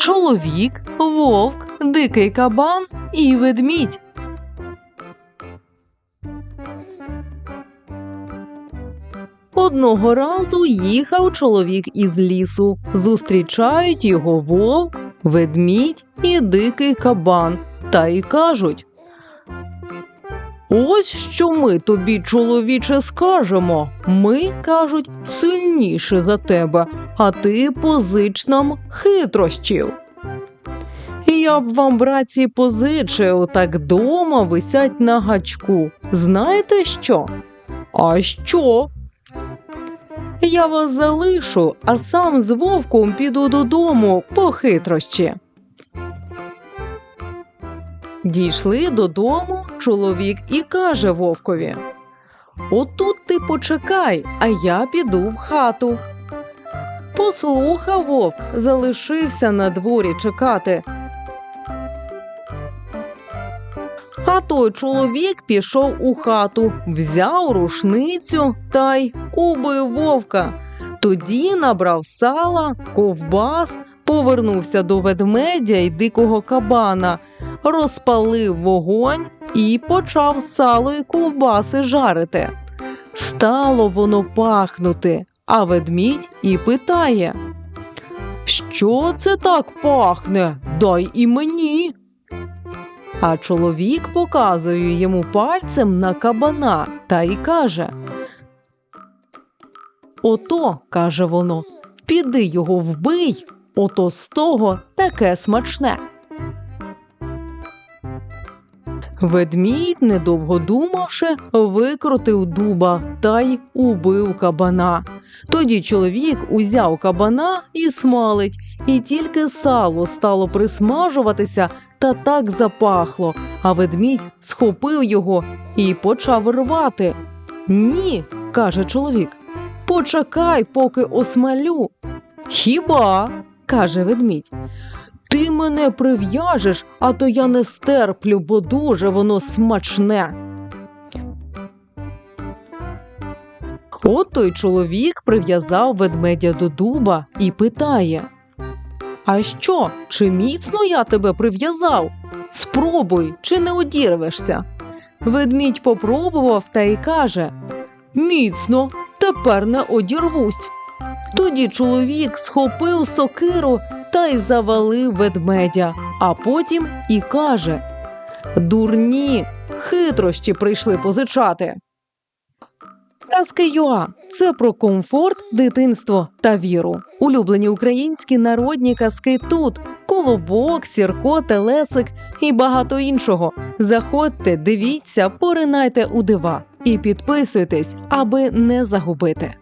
чоловік, вовк, дикий кабан і ведмідь. Одного разу їхав чоловік із лісу. Зустрічають його вовк, ведмідь і дикий кабан. Та й кажуть. Ось що ми тобі, чоловіче, скажемо. Ми, кажуть, сильніше за тебе, а ти позич нам хитрощів. Я б вам, братці, позичив, так дома висять на гачку. Знаєте що? А що? Я вас залишу, а сам з вовком піду додому по хитрощі. Дійшли додому чоловік і каже вовкові: Отут ти почекай, а я піду в хату. Послухав вовк, залишився на дворі чекати. А той чоловік пішов у хату, взяв рушницю та й убив вовка. Тоді набрав сала, ковбас, повернувся до ведмедя й дикого кабана, розпалив вогонь і почав сало й ковбаси жарити. Стало воно пахнути, а ведмідь і питає: Що це так пахне? Дай і мені. А чоловік показує йому пальцем на кабана та й каже: Ото, каже воно, піди його вбий, ото з того таке смачне. Ведмідь, недовго думавши, викрутив дуба та й убив кабана. Тоді чоловік узяв кабана і смалить, і тільки сало стало присмажуватися та так запахло, а ведмідь схопив його і почав рвати. Ні, каже чоловік, почекай, поки осмалю. Хіба? каже ведмідь. Ти мене прив'яжеш, а то я не стерплю, бо дуже воно смачне. От той чоловік прив'язав ведмедя до дуба і питає: А що, чи міцно я тебе прив'язав? Спробуй, чи не одірвешся. Ведмідь попробував та й каже: Міцно, тепер не одірвусь. Тоді чоловік схопив сокиру та й завалив ведмедя, а потім і каже: Дурні, хитрощі прийшли позичати. Казки Юа – це про комфорт, дитинство та віру. Улюблені українські народні казки тут: колобок, сірко, телесик і багато іншого. Заходьте, дивіться, поринайте у дива і підписуйтесь, аби не загубити.